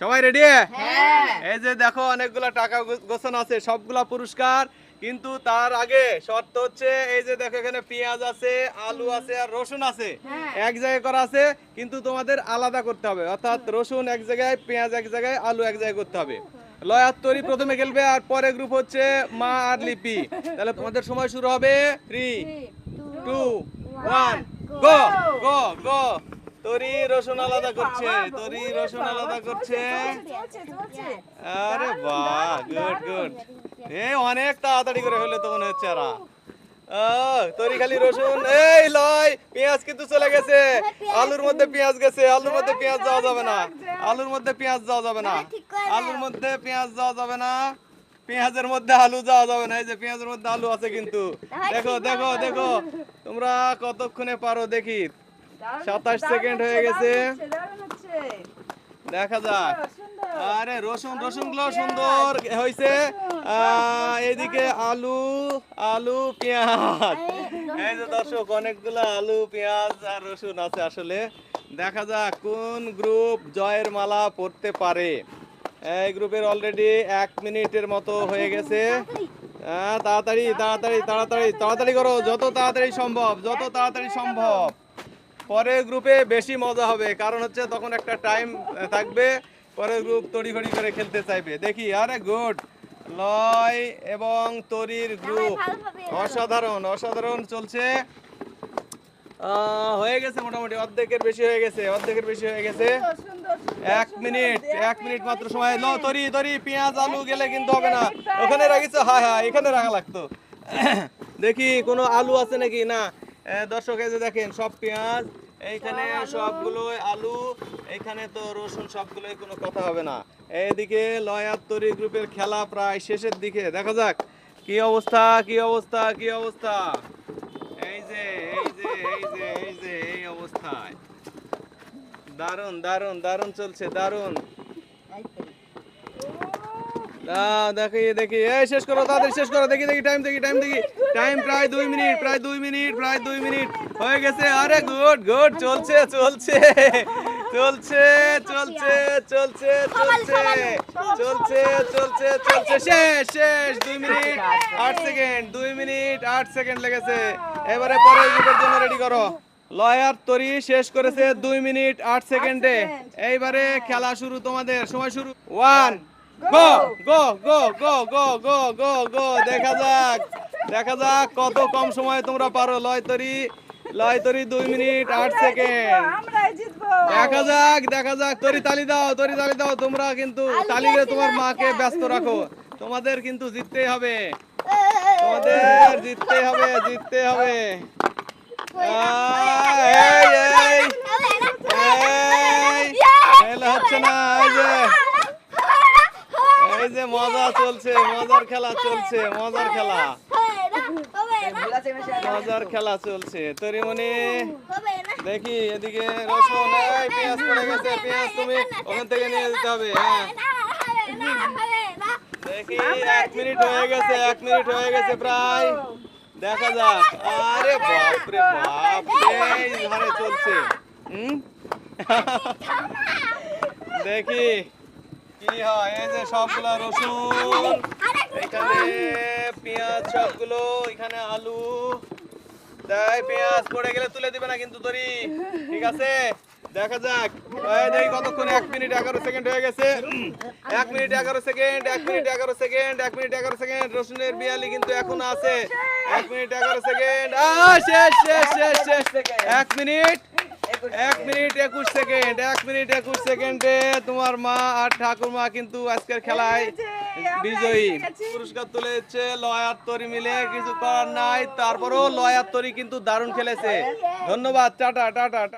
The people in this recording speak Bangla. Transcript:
সবাই রেডি হ্যাঁ। এই যে দেখো অনেকগুলা টাকা গোছানো আছে সবগুলা পুরস্কার। কিন্তু তার আগে শর্ত হচ্ছে এই যে দেখো এখানে পেঁয়াজ আছে আলু আছে আর রসুন আছে। হ্যাঁ। এক জায়গায় করা আছে কিন্তু তোমাদের আলাদা করতে হবে। অর্থাৎ রসুন এক জায়গায় পেঁয়াজ এক জায়গায় আলু এক জায়গায় করতে হবে। লয়ার তরি প্রথমে খেলবে আর পরে গ্রুপ হচ্ছে মা আর লিপি। তাহলে তোমাদের সময় শুরু হবে। Three two one go go go তরি রসুন আলাদা করছে তরি রসুন আলাদা করছে। আরে বাহ গুড গুড এই অনেক তাড়াতাড়ি করে হলো তো মনে হচ্ছে আরা তরি খালি রসুন এই লয় পেঁয়াজ কিন্তু চলে গেছে। আলুর মধ্যে পেঁয়াজ গেছে আলুর মধ্যে পেঁয়াজ যাওয়া যাবে না। আলুর মধ্যে পেঁয়াজ যাওয়া যাবে না। আলুর মধ্যে পেঁয়াজ যাওয়া যাবে না। পেঁয়াজের মধ্যে আলু যাওয়া যাবে না। এই যে পেঁয়াজের মধ্যে আলু আছে কিন্তু। দেখো দেখো দেখো। তোমরা কতক্ষণে পারো দেখি। দারুণ- 27 দারুণ সেকেন্ড হয়ে গেছে। দেখা যাক। আরে রসুন রসুনগুলো সুন্দর হয়েছে। এদিকে আলু আলু পেঁয়াজ। এই যে দর্শক অনেকগুলো আলু পেঁয়াজ আর রসুন আছে আসলে। দেখা যাক কোন গ্রুপ জয়ের মালা পড়তে পারে। এই গ্রুপের অলরেডি এক মিনিটের মতো হয়ে গেছে। তাড়াতাড়ি তাড়াতাড়ি তাড়াতাড়ি তাড়াতাড়ি করো যত তাড়াতাড়ি সম্ভব যত তাড়াতাড়ি সম্ভব। পরের গ্রুপে বেশি মজা হবে কারণ হচ্ছে তখন একটা টাইম থাকবে পরের গ্রুপ তড়িঘড়ি করে খেলতে চাইবে। দেখি আরে গুড। লয় এবং তরির গ্রুপ। অসাধারণ অসাধারণ চলছে। হয়ে গেছে মোটামুটি অর্ধেকের বেশি হয়ে গেছে অর্ধেকের বেশি হয়ে গেছে। এক মিনিট এক মিনিট মাত্র সময়। লো তরি তরি পেঁয়াজ আলু গেলে কিন্তু হবে না। ওখানে রাখিছো হ্যাঁ হ্যাঁ এখানে রাখা লাগতো। দেখি কোনো আলু আছে নাকি? না। দর্শক, এই যে দেখেন, সব পেঁয়াজ, এইখানে সবগুলো আলু, এইখানে তো রসুন, সবগুলোই কোনো কথা হবে না। এইদিকে লয়ার তরি গ্রুপের খেলা প্রায় শেষের দিকে। দেখা যাক, কি অবস্থা কি অবস্থা কি অবস্থা? এই যে এই যে এই যে এই যে, এই অবস্থায়। দারুণ দারুণ দারুণ চলছে দারুণ দেখি দেখি। এই, শেষ করো, তাড়াতাড়ি শেষ করো। দেখি দেখি টাইম দেখি টাইম দেখি। টাইম প্রায় দুই মিনিট প্রায় দুই মিনিট প্রায় দুই মিনিট। হয়ে গেছে। আরে গুড গুড। চলছে চলছে। চলছে চলছে চলছে চলছে। চলছে চলছে চলছে। শেষ শেষ। দুই মিনিট আট সেকেন্ড। দুই মিনিট আট সেকেন্ড লেগেছে। এবারে পরের গ্রুপের জন্য রেডি করো। লয়ার তরি শেষ করেছে দুই মিনিট আট সেকেন্ডে। এইবারে খেলা শুরু তোমাদের। সময় শুরু। One go go go go go go go গো দেখা যাক দেখা যাক কত কম সময়ে তোমরা পারো। লয় তরি লয় তরি দুই মিনিট আট সেকেন্ড। দেখা যাক দেখা যাক তরি তালি দাও তরি তালি দাও তোমরা কিন্তু তালিরে তোমার মাকে ব্যস্ত রাখো। তোমাদের কিন্তু জিততেই হবে। তোমাদের জিততে হবে জিততে হবে। এই এলে হচ্ছে না এই যে এই যে মজা চলছে, মজার খেলা চলছে, মজার খেলা। মজার খেলা চলছে। তরিমণি, দেখি এদিকে রসুন পেঁয়াজ পড়ে গেছে, পেঁয়াজ তুমি ওখান থেকে নিয়ে যেতে হবে হ্যাঁ। দেখি, এক মিনিট হয়ে গেছে, এক মিনিট হয়ে গেছে প্রায়। দেখা যাক। আরে বাপ রে বাপ এই ধারে চলছে। হুম? দেখি। দেখা যাক। দেখি এক মিনিট এগারো সেকেন্ড হয়ে গেছে। এক মিনিট এগারো সেকেন্ড, এক মিনিট এগারো সেকেন্ড, এক মিনিট এগারো সেকেন্ড। রসুনের বিয়ালি কিন্তু এখনও আছে। এক মিনিট এগারো সেকেন্ড। শেষ শেষ শেষ শেষ। এক মিনিট। এক মিনিট একুশ সেকেন্ড এক মিনিট একুশ সেকেন্ডে তোমার মা আর ঠাকুরমা কিন্তু আজকের খেলায় বিজয়ী। পুরস্কার তুলে দিচ্ছে লয়ার তরি মিলে কিছু করার নাই তারপরেও লয়ার তরি কিন্তু দারুণ খেলেছে। ধন্যবাদ টাটা টাটা টাটা।